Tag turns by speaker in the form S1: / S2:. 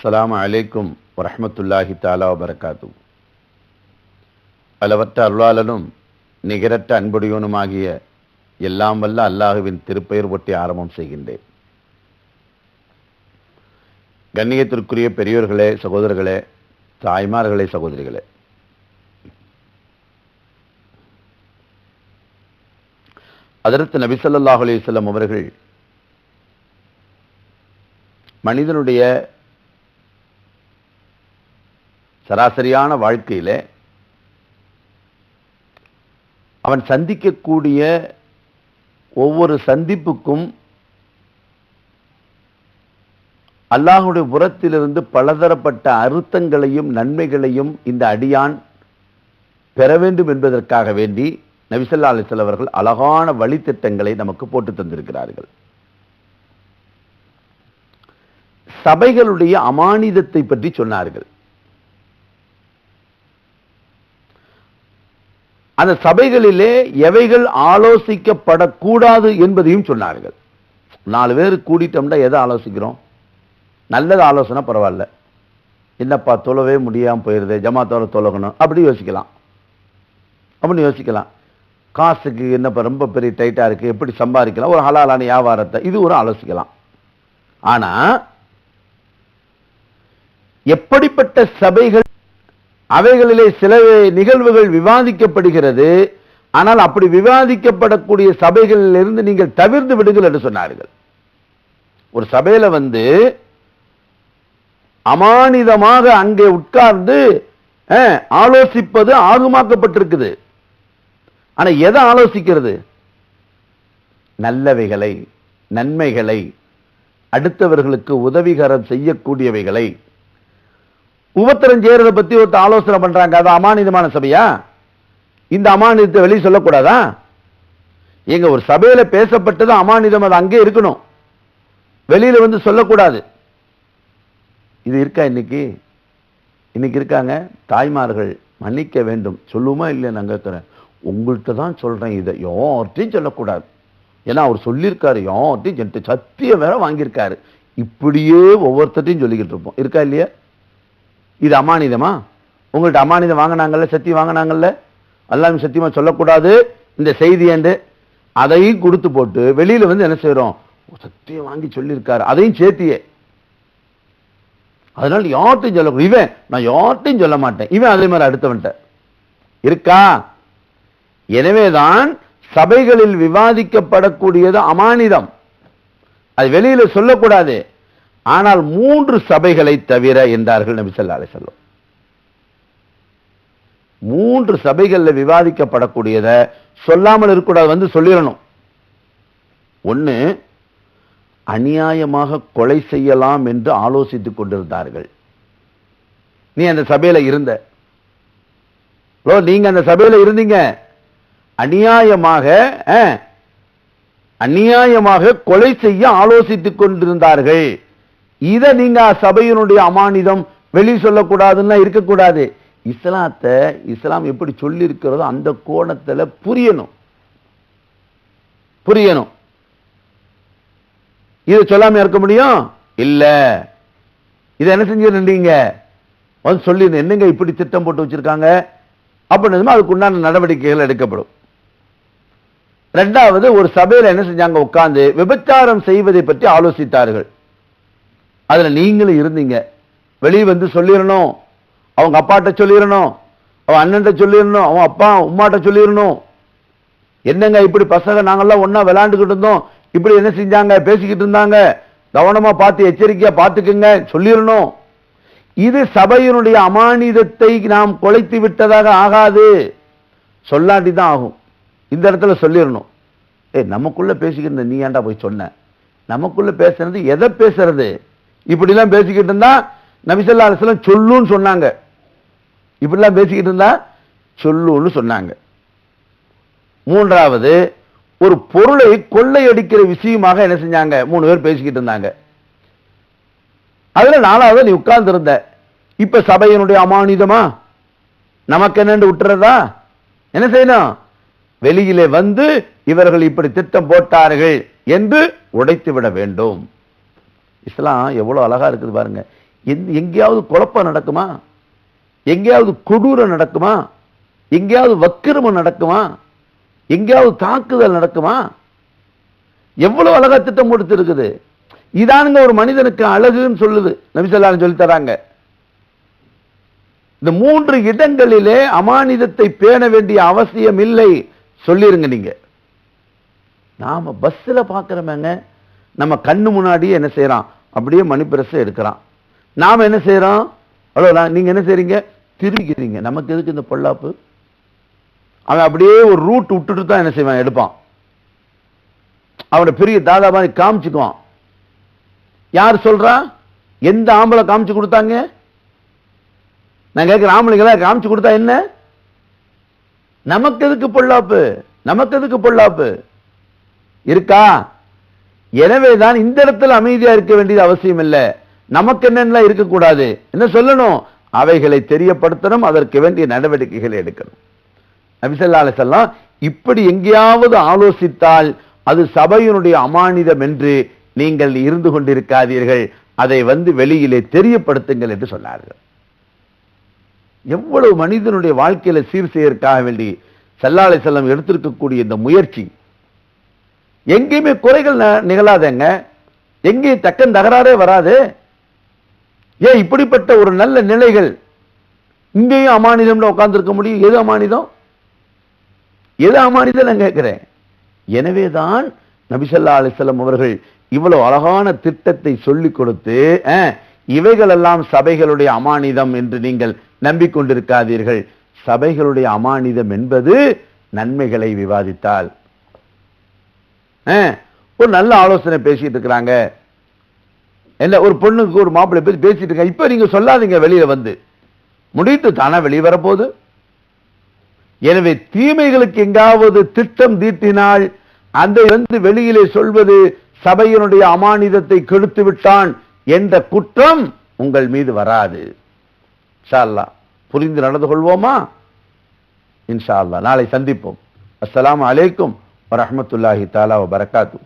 S1: அஸ்லாம் அலைக்கும் வரமத்துல்லாஹி தாலா வபரகாத்து அளவற்ற அருளாளனும் நிகரற்ற அன்புடையவனுமாகிய எல்லாம் வல்ல அல்லாஹுவின் திருப்பெயர் ஒட்டி ஆரம்பம் செய்கின்றேன். கண்ணியத்திற்குரிய பெரியோர்களே சகோதரர்களே தாய்மார்களே சகோதரிகளே. அதற்கு நபிசல்லாஹ் அலையம் அவர்கள் மனிதனுடைய சராசரியான வாழ்க்கையில அவன் சந்திக்கக்கூடிய ஒவ்வொரு சந்திப்புக்கும் அல்லாஹுடைய புறத்திலிருந்து பலதரப்பட்ட அறுத்தங்களையும் நன்மைகளையும் இந்த அடியான் பெற வேண்டும் என்பதற்காக வேண்டி நபிசல்லா அலிசல் அவர்கள் அழகான வழித்திட்டங்களை நமக்கு போட்டு தந்திருக்கிறார்கள். சபைகளுடைய அமானிதத்தை பற்றி சொன்னார்கள். அந்த சபைகளிலே எவைகள் ஆலோசிக்கப்படக்கூடாது என்பதையும் சொன்னார்கள். நாலு பேர் கூடிட்டோம்னா எதை ஆலோசிக்கிறோம்? நல்லது ஆலோசனை பரவாயில்ல. என்னப்பா தொழவே முடியாமல் போயிடுது ஜமாத்தோட தொலகணும் அப்படி யோசிக்கலாம். அப்படின்னு யோசிக்கலாம். காசுக்கு என்னப்பா ரொம்ப பெரிய டைட்டாக இருக்குது எப்படி சம்பாதிக்கலாம்? ஒரு ஹலாலான வியாபாரத்தை இது ஒரு ஆலோசிக்கலாம். ஆனால் எப்படிப்பட்ட சபைகள் அவைகளிலே சில நிகழ்வுகள் விவாதிக்கப்படுகிறது ஆனால் அப்படி விவாதிக்கப்படக்கூடிய சபைகளிலிருந்து நீங்கள் தவிர்த்து விடுங்கள் என்று சொன்னார்கள். ஒரு சபையில வந்து அமானிதமாக அங்கே உட்கார்ந்து அஹ், ஆலோசிப்பது ஆகுமாக்கப்பட்டிருக்குது ஆனா எதை ஆலோசிக்கிறது? நல்லவைகளை நன்மைகளை அடுத்தவர்களுக்கு உதவிகரம் செய்யக்கூடியவைகளை உபத்திரம் செய்யறதை பத்தி ஒருத்தர் ஆலோசனை பண்றாங்க. அது அமானிதமான சபையா? இந்த அமானிதத்தை வெளியே சொல்லக்கூடாதா? எங்க ஒரு சபையில பேசப்பட்டது அமானிதம் அது அங்கே இருக்கணும். வெளியில வந்து சொல்லக்கூடாது. இது இருக்கா இன்னைக்கு? இன்னைக்கு இருக்காங்க. தாய்மார்கள் மன்னிக்க வேண்டும். சொல்லுமா இல்லையா நான் கேட்கிறேன் உங்கள்கிட்ட தான் சொல்றேன் இதை. யார்ட்டையும் சொல்லக்கூடாது. ஏன்னா அவர் சொல்லியிருக்காரு. யார்ட்டையும் சொல்லிட்டு சத்தியம் வேற வாங்கியிருக்காரு. இப்படியே ஒவ்வொருத்தட்டையும் சொல்லிக்கிட்டு இருப்போம். இருக்கா இல்லையா? இது அமானிதமா? உங்கள்கிட்ட அமானிதம் வாங்கினாங்கல்ல சத்தியம் வாங்கினாங்கல்ல? அல்லாமே சத்தியமா சொல்லக்கூடாது. இந்த செய்தி என்று அதையும் கொடுத்து போட்டு வெளியில வந்து என்ன செய்கிறோம் சத்தியம் வாங்கி சொல்லியிருக்காரு. அதையும் சேர்த்தியே. அதனால யார்ட்டையும் சொல்ல இவன் நான் யார்ட்டையும் சொல்ல மாட்டேன். இவன் அதே மாதிரி அடுத்தவன்ட்ட. இருக்கா? எனவேதான் சபைகளில் விவாதிக்கப்படக்கூடியது அமானிதம். அது வெளியில சொல்லக்கூடாது. ஆனால் மூன்று சபைகளை தவிர என்றார்கள் நபி ஸல்லல்லாஹு அலைஹி மூன்று சபைகள்ல விவாதிக்கப்படக்கூடியத சொல்லாமல் இருக்கக்கூடாது வந்து சொல்லிடணும். ஒண்ணு அநியாயமாக கொலை செய்யலாம் என்று ஆலோசித்துக் கொண்டிருந்தார்கள். நீ அந்த சபையில இருந்த. நீங்க அந்த சபையில இருந்தீங்க. அநியாயமாக அஹ், அநியாயமாக கொலை செய்ய ஆலோசித்துக் கொண்டிருந்தார்கள். இதை நீங்க சபையினுடைய அமானிதம் வெளி சொல்லக்கூடாதுன்னா இருக்கக்கூடாது. இஸ்லாத்தை இஸ்லாம் எப்படி சொல்லியிருக்கிறதோ அந்த கோணத்துல புரியணும். புரியணும். இதை சொல்லாம இருக்க முடியும்? இல்ல. இதை என்ன செஞ்சிருந்தீங்க? வந்து சொல்லி என்னங்க இப்படி திட்டம் போட்டு வச்சிருக்காங்க? அப்படின்னு அதுக்கு உண்டான நடவடிக்கைகள் எடுக்கப்படும். ரெண்டாவது ஒரு சபையில என்ன செஞ்சாங்க? உட்கார்ந்து விபச்சாரம் செய்வதை பற்றி ஆலோசித்தார்கள். அதில் நீங்களும் இருந்தீங்க. வெளியே வந்து சொல்லிடணும் அவங்க அப்பாட்ட சொல்லிடணும் அவன் அண்ணன்ட்ட சொல்லிடணும் அவன் அப்பா உமாட்ட சொல்லிடணும் என்னங்க இப்படி பசங்க? நாங்கள்லாம் ஒன்றா விளாண்டுக்கிட்டு இருந்தோம். இப்படி என்ன செஞ்சாங்க? பேசிக்கிட்டு இருந்தாங்க. கவனமாக பார்த்து எச்சரிக்கையாக பார்த்துக்குங்க. சொல்லிடணும் இது சபையினுடைய அமானிதத்தை நாம் குலைத்து விட்டதாக ஆகாது. சொல்லாண்டி தான் ஆகும். இந்த இடத்துல சொல்லிடணும் ஏய் நமக்குள்ளே பேசிக்கிட்டு நீ ஏன்டா போய் சொன்ன? நமக்குள்ளே பேசுறது எதை பேசுறது? இப்படிலாம் பேசிக்கிட்டு இருந்தா நபிசல்லா அலிஸ்லாம் சொல்லுன்னு சொன்னாங்க. இப்படிலாம் பேசிக்கிட்டு இருந்தா சொல்லுன்னு சொன்னாங்க. மூன்றாவது ஒரு பொருளை கொள்ளையடிக்கிற விஷயமாக என்ன செஞ்சாங்க? மூணு பேர் பேசிக்கிட்டு இருந்தாங்க. அதுல நாலாவது நீ உட்கார்ந்துருந்த. இப்போ இப்ப சபையினுடைய அமானிதமா? நமக்கு என்னன்னு விட்டுறதா? என்ன செய்யணும்? வெளியிலே வந்து இவர்கள் இப்படி திட்டம் போட்டார்கள் என்று உடைத்து விட வேண்டும். இஸ்லாம் எவ்வளவு அழகா இருக்குது பாருங்க. எந் எங்கேயாவது குழப்பம் நடக்குமா? எங்கேயாவது கொடூரம் நடக்குமா? எங்கேயாவது வக்கிரமம் நடக்குமா? எங்கேயாவது தாக்குதல் நடக்குமா? எவ்வளவு அழகா திட்டம் கொடுத்து இருக்குது இதானுங்க ஒரு மனிதனுக்கு அழகுன்னு சொல்லுது. நபிசல்லான்னு சொல்லி தராங்க. இந்த மூன்று இடங்களிலே அமானிதத்தை பேண வேண்டிய அவசியம் இல்லை. சொல்லிருங்க நீங்க. நாம பஸ்ல பாக்குறமேங்க. நம்ம கண்ணு முன்னாடியே என்ன செய்யறான்? அப்படியே மணிப்பிரசை எடுக்கிறான். நாம என்ன செய்யறோம்? அவ்வளோ நீங்கள் நீங்க என்ன செய்கிறீங்க திரும்பிக்கிறீங்க நமக்கு எதுக்கு இந்த பொல்லாப்பு? அவன் அப்படியே ஒரு ரூட் விட்டுட்டு தான் என்ன செய்வான்? எடுப்பான். அவனை பெரிய தாதா மாதிரி காமிச்சுக்குவான். யார் சொல்றா? எந்த ஆம்பளை காமிச்சு கொடுத்தாங்க? நான் கேட்கிற ஆம்பளைங்களா காமிச்சு கொடுத்தா என்ன? நமக்கு எதுக்கு பொல்லாப்பு? நமக்கு எதுக்கு பொல்லாப்பு? இருக்கா? எனவே தான் இந்த இடத்துல அமைதியா இருக்க வேண்டியது அவசியம் இல்லை நமக்கு என்னென்னலாம் இருக்கக்கூடாது? என்ன சொல்லணும்? அவைகளை தெரியப்படுத்தணும் அதற்கு வேண்டிய நடவடிக்கைகளை எடுக்கணும். நபிசல்லா அலிசல்லாம் இப்படி எங்கேயாவது ஆலோசித்தால் அது சபையினுடைய அமானிதம் என்று நீங்கள் இருந்து கொண்டிருக்காதீர்கள். அதை வந்து வெளியிலே தெரியப்படுத்துங்கள் என்று சொன்னார்கள். எவ்வளவு மனிதனுடைய வாழ்க்கையில சீர் செய்யறதுக்காக வேண்டி செல்லாலை செல்லம் எடுத்திருக்கக்கூடிய இந்த முயற்சி எங்கேயுமே குறைகள் ந- நிகழாதேங்க. எங்கேயும் தக்கன் தகராறே வராது. ஏன் இப்படிப்பட்ட ஒரு நல்ல நிலைகள் இங்கேயும் அமானிதம்ல உட்கார்ந்துருக்க முடியும்? எது அமானிதம்? எது அமானிதம் நான் கேட்கிறேன். எனவேதான் நபிசல்லா அலிசல்லம் அவர்கள் இவ்வளவு அழகான திட்டத்தை சொல்லிக் கொடுத்து இவைகளெல்லாம் சபைகளுடைய அமானிதம் என்று நீங்கள் நம்பிக்கொண்டிருக்காதீர்கள். சபைகளுடைய அமானிதம் என்பது நன்மைகளை விவாதித்தால். ஒரு நல்ல ஆலோசனை பேசிட்டு இருக்கிறாங்க. என்ன ஒரு பொண்ணுக்கு ஒரு மாப்பிள்ளை பேசி பேசிட்டு இருக்காங்க. இப்போ நீங்க சொல்லாதீங்க வெளியில வந்து. முடித்து தானா வெளியே வரப்போகுது. எனவே தீமைகளுக்கு எங்காவது திட்டம் தீட்டினால் அந்த வந்து வெளியிலே சொல்வது சபையினுடைய அமானிதத்தை கெடுத்து விட்டான் என்ற குற்றம் உங்கள் மீது வராது. இன்ஷால்லா புரிந்து நடந்து கொள்வோமா? இன்ஷா அல்லா நாளை சந்திப்போம். அஸ்லாம் அலைக்கும். வரமத்துல்லாஹி தாலா வரகாத்து